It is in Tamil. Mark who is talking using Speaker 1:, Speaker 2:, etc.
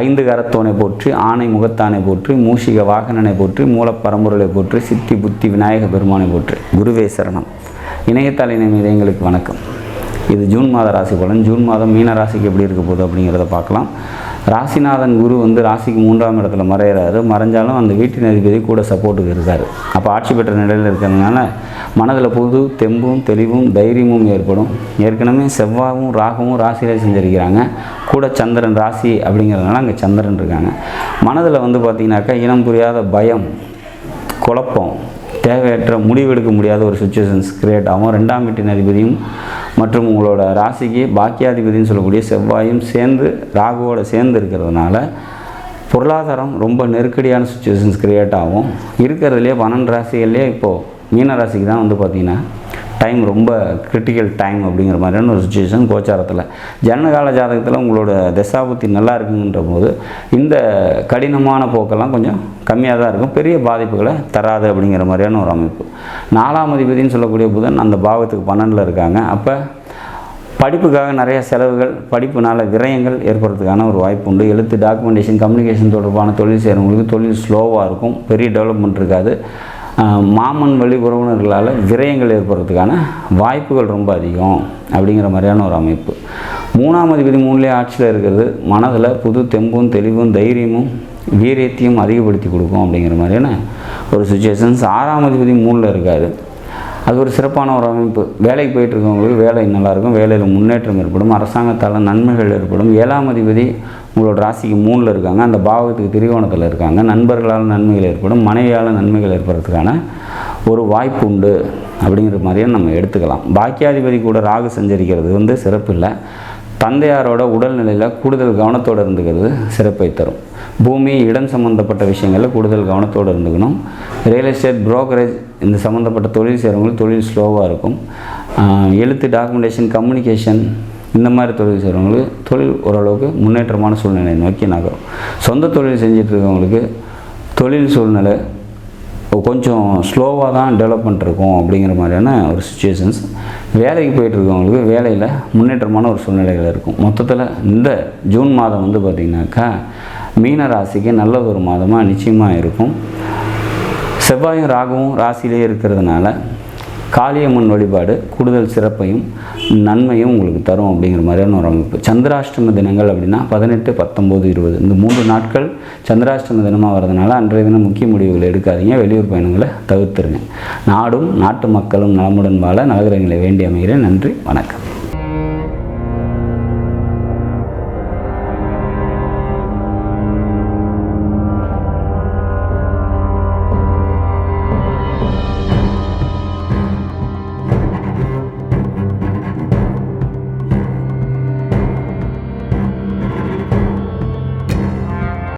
Speaker 1: ஐந்து கரத்தோனை போற்றி ஆணை முகத்தானை போற்றி மூஷிக வாகனனை போற்றி மூலப்பரம்பொருளை போற்றி சித்தி புத்தி விநாயக பெருமானை போற்றி. குருவே சரணம். இணையத்தாளினை மீது எங்களுக்கு வணக்கம். இது ஜூன் மாத ராசி பலன். ஜூன் மாதம் மீன ராசிக்கு எப்படி இருக்க போகுது அப்படிங்கிறத பார்க்கலாம். ராசிநாதன் குரு வந்து ராசிக்கு மூன்றாம் இடத்துல மறையிறாரு. மறைஞ்சாலும் அந்த வீட்டின் அதிபதி கூட சப்போர்ட்டுக்கு இருக்கார். அப்போ ஆட்சி பெற்ற நிலையில் இருக்கிறதுனால மனதில் புது தெம்பும் தெளிவும் தைரியமும் ஏற்படும். ஏற்கனவே செவ்வாயும் ராகவும் ராசியிலே செஞ்சிருக்கிறாங்க. கூட சந்திரன் ராசி அப்படிங்கிறதுனால அங்கே சந்திரன் இருக்காங்க. மனதில் வந்து பார்த்திங்கனாக்கா இனம் புரியாத பயம் குழப்பம் தேவையற்ற முடிவெடுக்க முடியாத ஒரு சுச்சுவேஷன்ஸ் கிரியேட் ஆகும். ரெண்டாம் வீட்டின் அதிபதியும் மற்றும் உங்களோட ராசிக்கு பாக்கியாதிபதினு சொல்லக்கூடிய செவ்வாயும் சேர்ந்து ராகுவோட சேர்ந்து இருக்கிறதுனால பொருளாதாரம் ரொம்ப நெருக்கடியான சுச்சுவேஷன்ஸ் கிரியேட் ஆகும். இருக்கிறதுலே பன்னெண்டு ராசிகள்லேயே இப்போது மீன ராசிக்கு தான் வந்து பார்த்திங்கன்னா டைம் ரொம்ப கிரிட்டிக்கல் டைம் அப்படிங்கிற மாதிரியான ஒரு சுச்சுவேஷன் கோச்சாரத்தில். ஜனகால ஜாதகத்தில் உங்களோட தசாபுத்தி நல்லா இருக்குங்கிற போது இந்த கடினமான போக்கெல்லாம் கொஞ்சம் கம்மியாக தான் இருக்கும். பெரிய பாதிப்புகளை தராது அப்படிங்கிற மாதிரியான ஒரு அமைப்பு. நாலாம் அதிபதினு சொல்லக்கூடிய புதன் அந்த பாவத்துக்கு பன்னெண்டில் இருக்காங்க. அப்போ படிப்புக்காக நிறைய செலவுகள் படிப்புனால விரயங்கள் ஏற்படுறதுக்கான ஒரு வாய்ப்பு உண்டு. எழுத்து டாக்குமெண்டேஷன் கம்யூனிகேஷன் தொடர்பான தொழில் செய்கிறவங்களுக்கு தொழில் ஸ்லோவாக இருக்கும். பெரிய டெவலப்மெண்ட் இருக்காது. மாமன் வழி உறவினர்களால் விரயங்கள் ஏற்படுறதுக்கான வாய்ப்புகள் ரொம்ப அதிகம் அப்படிங்கிற மாதிரியான ஒரு அமைப்பு. மூணாம் அதிபதி மூணுலேயே ஆட்சியில் இருக்கிறது மனதில் புது தெம்பும் தெளிவும் தைரியமும் வீரியத்தையும் அதிகப்படுத்தி கொடுக்கும் அப்படிங்கிற மாதிரியான ஒரு சுச்சுவேஷன்ஸ் ஆறாம் அதிபதி மூணில் இருக்காது அது ஒரு சிறப்பான ஒரு அமைப்பு. வேலைக்கு போயிட்டு இருக்கவங்களுக்கு வேலை நல்லாயிருக்கும். வேலையில் முன்னேற்றம் ஏற்படும். அரசாங்கத்தால் நன்மைகள் ஏற்படும். ஏழாம் அதிபதி உங்களோட ராசிக்கு மூணில் இருக்காங்க. அந்த பாவத்துக்கு திரிகோணத்தில் இருக்காங்க. நண்பர்களால் நன்மைகள் ஏற்படும். மனைவியால் நன்மைகள் ஏற்படுறதுக்கான ஒரு வாய்ப்பு உண்டு அப்படிங்கிற மாதிரியே நம்ம எடுத்துக்கலாம். பாக்கியாதிபதி கூட ராகு சஞ்சரிக்கிறது வந்து சிறப்பு இல்லை. தந்தையாரோட உடல்நிலையில் கூடுதல் கவனத்தோடு இருந்துக்கிறது சிறப்பை தரும். பூமி இடம் சம்மந்தப்பட்ட விஷயங்களில் கூடுதல் கவனத்தோடு இருந்துக்கணும். ரியல் எஸ்டேட் புரோக்கரேஜ் இந்த சம்மந்தப்பட்ட தொழில் செய்கிறவங்களுக்கு தொழில் ஸ்லோவாக இருக்கும். எழுத்து டாக்குமெண்டேஷன் கம்யூனிகேஷன் இந்த மாதிரி தொழில் செய்கிறவங்களுக்கு தொழில் ஓரளவுக்கு முன்னேற்றமான சூழ்நிலை நோக்கி நகரும். சொந்த தொழில் செஞ்சுட்டு இருக்கவங்களுக்கு தொழில் சூழ்நிலை கொஞ்சம் ஸ்லோவாக தான் டெவலப்மெண்ட் இருக்கும் அப்படிங்கிற மாதிரியான ஒரு சுச்சுவேஷன்ஸ் வேலைக்கு போயிட்டுருக்கவங்களுக்கு வேலையில் முன்னேற்றமான ஒரு சூழ்நிலைகள் இருக்கும். மொத்தத்தில் இந்த ஜூன் மாதம் வந்து பார்த்திங்கனாக்கா மீன ராசிக்கு நல்ல ஒரு மாதமாக நிச்சயமாக இருக்கும். செவ்வாயும் ராகுவும் ராசியிலே இருக்கிறதுனால காளியம்மன் வழிபாடு கூடுதல் சிறப்பையும் நன்மையும் உங்களுக்கு தரும் அப்படிங்கிற மாதிரியான ஒரு அமைப்பு. சந்திராஷ்டம தினங்கள் அப்படின்னா பதினெட்டு பத்தொம்போது இருபது. இந்த மூன்று நாட்கள் சந்திராஷ்டம தினமாக வரதுனால அன்றைய தினம் முக்கிய முடிவுகளை எடுக்காதீங்க. வெளியூர் பயணங்களை தவிர்த்துருங்க. நாடும் நாட்டு மக்களும் நலமுடன் வாழ நலகிரகங்களை வேண்டி அமைகிறேன். நன்றி. வணக்கம்.